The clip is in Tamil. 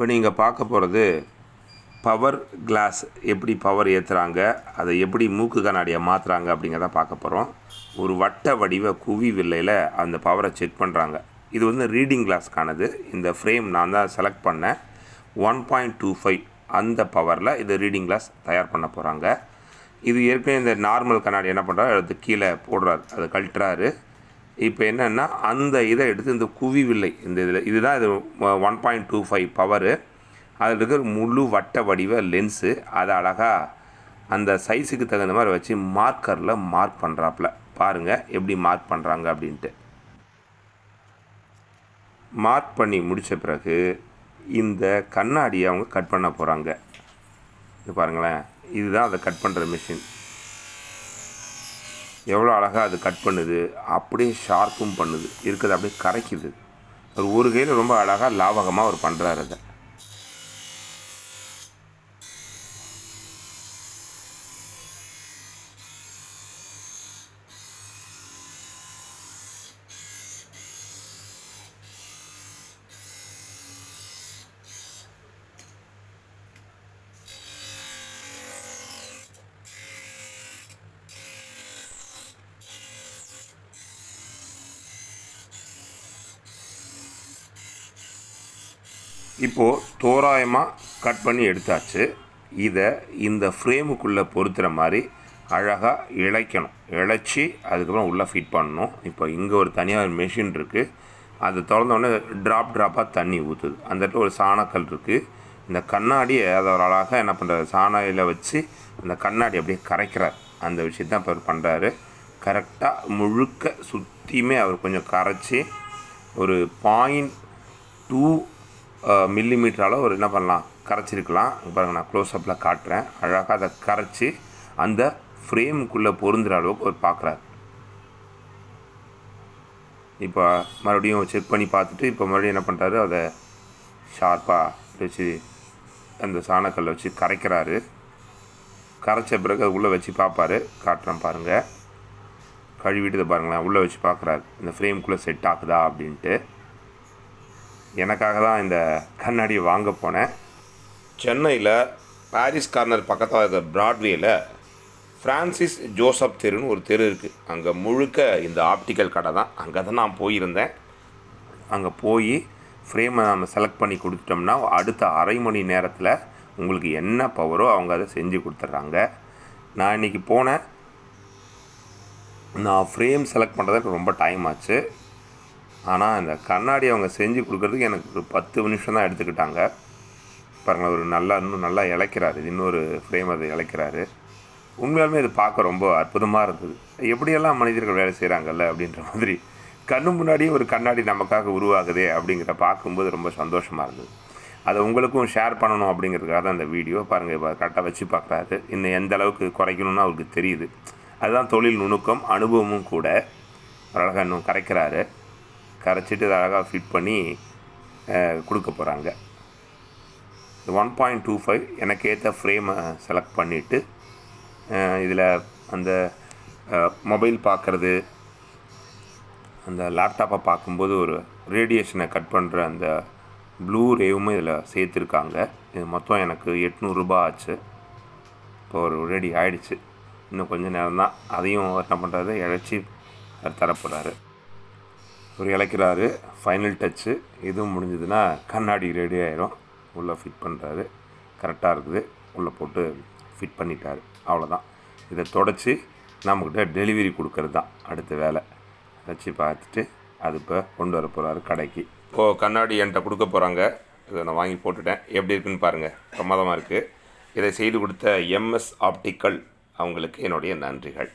இப்போ நீங்கள் பார்க்க போகிறது பவர் கிளாஸ் எப்படி பவர் ஏற்றுறாங்க அதை எப்படி மூக்கு கண்ணாடியை மாற்றுறாங்க அப்படிங்கிறத பார்க்க போகிறோம் ஒரு வட்ட வடிவ குவி வில்லையில் அந்த பவரை செக் பண்ணுறாங்க இது வந்து ரீடிங் கிளாஸ்க்கானது இந்த ஃப்ரேம் நான் தான் செலக்ட் பண்ணேன். ஒன் பாயிண்ட் டூ ஃபைவ் அந்த பவரில் இது ரீடிங் கிளாஸ் தயார் பண்ண போகிறாங்க இது ஏற்கனவே இந்த நார்மல் கண்ணாடி என்ன பண்ணுறாரு அது கீழே போடுறாரு அதை கழட்டுறாரு. இப்போ என்னென்னா அந்த இதை எடுத்து இந்த குவி வில்லை. இந்த இதில் இதுதான் இது one point two five power அதில் இருக்கிற முழு வட்ட வடிவ லென்ஸு அதை அழகாக அந்த சைஸுக்கு தகுந்த மாதிரி வச்சு மார்க்கரில் மார்க் பண்ணுறாப்புல பாருங்கள் எப்படி மார்க் பண்ணுறாங்க அப்படின்ட்டு. மார்க் பண்ணி முடித்த பிறகு இந்த கண்ணாடியை அவங்க கட் பண்ண போகிறாங்க இது பாருங்களேன் இதுதான் அதை கட் பண்ணுற மிஷின் எவ்வளோ அழகாக அது கட் பண்ணுது அப்படியே ஷார்ப்பும் பண்ணுது இருக்கிறது அப்படியே கரைக்குது. அவர் ஒரு கையில் ரொம்ப அழகாக லாபகமாக அவர் பண்ணுறாரு அதை. இப்போது தோராயமாக கட் பண்ணி எடுத்தாச்சு. இதை இந்த ஃப்ரேமுக்குள்ளே பொருத்துகிற மாதிரி அழகாக இழைக்கணும். இழைச்சி அதுக்கப்புறம் உள்ளே ஃபிட் பண்ணணும். இப்போ இங்கே ஒரு தனியாக ஒரு மெஷின் இருக்குது அது திறந்தோடனே ட்ராப் ட்ராப்பாக தண்ணி ஊற்றுது அந்த இடத்துல ஒரு சாணக்கல் இருக்குது இந்த கண்ணாடியை அதை ஒரு அழகாக என்ன பண்ணுறாரு சாணையில் வச்சு அந்த கண்ணாடி அப்படியே கரைக்கிறார். அந்த விஷயத்தான் இப்போ அவர் பண்ணுறாரு கரெக்டாக முழுக்க சுற்றியுமே அவர் கொஞ்சம் கரைச்சி ஒரு பாயிண்ட் டூ மில்லிமீட்டர் அளவு ஒரு என்ன பண்ணலாம்? கரைச்சிருக்கலாம். பாருங்கள் நான் க்ளோஸ்அப்பில் காட்டுறேன். அழகாக அதை கரைச்சி அந்த ஃப்ரேமுக்குள்ளே பொருந்துகிற அளவுக்கு ஒரு பார்க்குறாரு இப்போ மறுபடியும் செக் பண்ணி பார்த்துட்டு இப்போ மறுபடியும் என்ன பண்ணுறாரு அதை ஷார்ப்பாக வச்சு அந்த சாணக்கல்லை வச்சு கரைக்கிறாரு. கரைச்ச பிறகு அது உள்ளே வச்சு பார்ப்பாரு. காட்டுறேன் பாருங்கள் கழுவிட்டு பாருங்களேன் உள்ளே வச்சு பார்க்குறாரு. இந்த ஃப்ரேம்குள்ளே செட் ஆகுதா அப்படின்ட்டு. எனக்காக தான் இந்த கண்ணாடியை வாங்க போனேன். சென்னையில் பாரிஸ் கார்னர் பக்கத்தில் இருக்கிற ப்ராட்வேயில் ஃப்ரான்சிஸ் ஜோசப் தெருன்னு ஒரு தெரு இருக்குது அங்கே முழுக்க இந்த ஆப்டிக்கல் கடை தான். அங்கே தான் நான் போயிருந்தேன். அங்கே போய் ஃப்ரேமை நம்ம செலக்ட் பண்ணி கொடுத்துட்டோம்னா அடுத்த அரை மணி நேரத்தில் உங்களுக்கு என்ன பவரோ அவங்க அதை செஞ்சு கொடுத்துட்றாங்க. நான் இன்றைக்கி போனேன். நான் ஃப்ரேம் செலக்ட் பண்ணுறதுக்கு ரொம்ப டைம் ஆச்சு. ஆனால் இந்த கண்ணாடி அவங்க செஞ்சு கொடுக்குறதுக்கு எனக்கு ஒரு பத்து நிமிஷம் தான் எடுத்துக்கிட்டாங்க. பாருங்கள் ஒரு நல்லா இன்னும் நல்லா இழைக்கிறாரு இது இன்னொரு ஃப்ரேம் அதை இழைக்கிறாரு உண்மையாலுமே இது பார்க்க ரொம்ப அற்புதமாக இருந்தது. எப்படியெல்லாம் மனிதர்கள் வேலை செய்கிறாங்கல்ல அப்படின்ற மாதிரி கண்ணு முன்னாடியே ஒரு கண்ணாடி நமக்காக உருவாகுதே அப்படிங்கிற பார்க்கும்போது ரொம்ப சந்தோஷமாக இருந்தது. அதை உங்களுக்கும் ஷேர் பண்ணணும் அப்படிங்கிறதுக்காக தான் அந்த வீடியோ பாருங்கள் இப்போ கரெக்டாக வச்சு பார்க்குறாரு. இன்னும் எந்த அளவுக்கு குறைக்கணும்னு அவருக்கு தெரியுது. அதுதான் தொழில் நுணுக்கம் அனுபவமும் கூட. அழகாக இன்னும் கரைக்கிறாரு. கரைச்சிட்டு இதை அழகாக ஃபிட் பண்ணி கொடுக்க போகிறாங்க ஒன் பாயிண்ட் டூ ஃபைவ் எனக்கு ஏற்ற ஃப்ரேமை செலக்ட் பண்ணிவிட்டு இதில் அந்த மொபைல் பார்க்குறது அந்த லேப்டாப்பை பார்க்கும்போது ஒரு ரேடியேஷனை கட் பண்ணுற அந்த ப்ளூ ரேவுமே இதில் சேர்த்துருக்காங்க. இது மொத்தம் எனக்கு எட்நூறுரூபா ஆச்சு. இப்போ ஒரு ரெடி ஆகிடுச்சு இன்னும் கொஞ்சம் நேரம் தான் அதையும் என்ன பண்ணுறாரு இழைச்சி தரப்படுறாரு இவர் இழைக்கிறாரு. ஃபைனல் டச்சு எதுவும் முடிஞ்சதுன்னா கண்ணாடி ரெடி ஆயிரும். உள்ளே ஃபிட் பண்ணுறாரு கரெக்டாக இருக்குது. உள்ளே போட்டு ஃபிட் பண்ணிட்டாரு. அவ்வளோதான். இதை தொடச்சி நம்மக்கிட்ட டெலிவரி கொடுக்கறது தான் அடுத்த வேலை. வச்சு பார்த்துட்டு அது இப்போ கொண்டு வர போகிறாரு கடைக்கு. இப்போது கண்ணாடி என்கிட்ட கொடுக்க போகிறாங்க இதை நான் வாங்கி போட்டுட்டேன். எப்படி இருக்குன்னு பாருங்கள் பிரமாதமாக இருக்குது இதை செய்து கொடுத்த எம்எஸ் ஆப்டிக்கல் அவங்களுக்கு என்னுடைய நன்றிகள்.